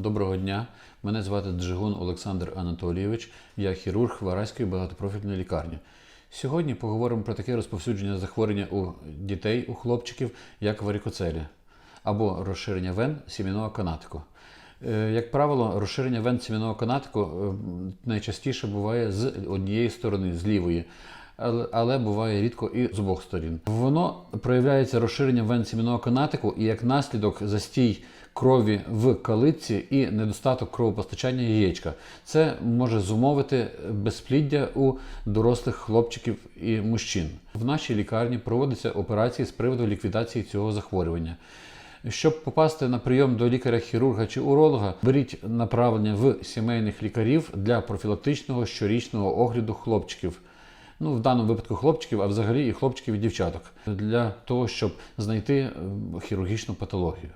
Доброго дня. Мене звати Джигун Олександр Анатолійович. Я хірург Вараської багатопрофільної лікарні. Сьогодні поговоримо про таке розповсюдження захворювання у дітей, у хлопчиків, як варікоцелі або розширення вен сім'яного канатику. Е, Як правило, розширення вен сім'яного канатику е, найчастіше буває з однієї сторони, з лівої, але, але буває рідко і з обох сторін. Воно проявляється розширенням вен сім'яного канатику і як наслідок застій крові в калитці і недостаток кровопостачання яєчка. Це може зумовити безпліддя у дорослих хлопчиків і мужчин. В нашій лікарні проводяться операції з приводу ліквідації цього захворювання. Щоб попасти на прийом до лікаря-хірурга чи уролога, беріть направлення в сімейних лікарів для профілактичного щорічного огляду хлопчиків. Ну, в даному випадку хлопчиків, а взагалі і хлопчиків і дівчаток, для того, щоб знайти е, хірургічну патологію.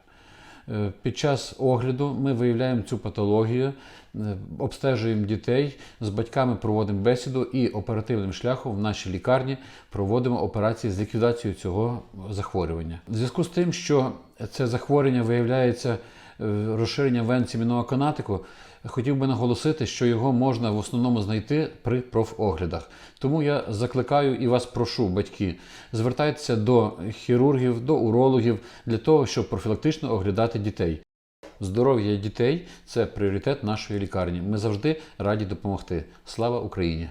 Е, Під час огляду ми виявляємо цю патологію, е, обстежуємо дітей, з батьками проводимо бесіду і оперативним шляхом в нашій лікарні проводимо операції з ліквідацією цього захворювання. В зв'язку з тим, що це захворювання виявляється розширення вен сімейного канатику, хотів би наголосити, що його можна в основному знайти при профоглядах. Тому я закликаю і вас прошу, батьки, звертайтеся до хірургів, до урологів для того, щоб профілактично оглядати дітей. Здоров'я дітей це пріоритет нашої лікарні. Ми завжди раді допомогти. Слава Україні!